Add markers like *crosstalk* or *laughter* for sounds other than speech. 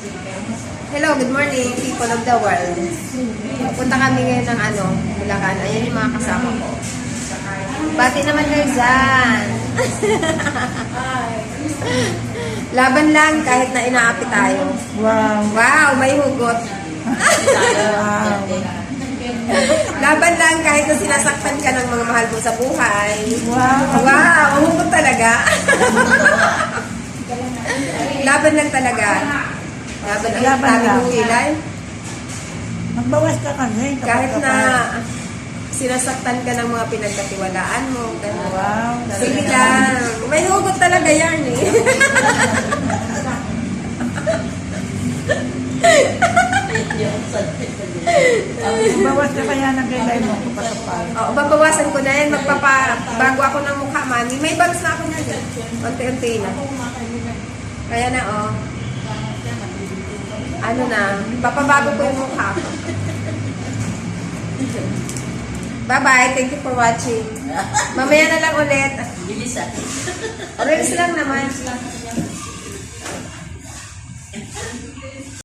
Hello, good morning, people of the world. Punta kami ngayon ng ano, Bulacan. Ayan yung mga kasama ko. Bati naman kayo dyan. *laughs* Laban lang kahit na inaapi tayo. Wow. Wow, may hugot. Wow. *laughs* Laban lang kahit na sinasaktan ka ng mga mahal mo sa buhay. Wow. Wow, hugot talaga. *laughs* Laban lang talaga. Laban lang. Laban Laban lang. ng kilay. Magbawas ka kasi. Kahit na sinasaktan ka ng mga pinagkatiwalaan mo. Ganun. Wow. Sige lang. May hugot talaga yan eh. Magbawas ka kaya ng kilay mo kapag kapag. Oo, babawasan ko na yan. Magpapa, bago ako ng mukha, mami. May bags na ako na yan. Unti-unti na. Kaya na, oh. Ano na, papabago ko yung mukha ko. Bye-bye. Thank you for watching. Mamaya na lang ulit. Bilis ah. Reels lang naman.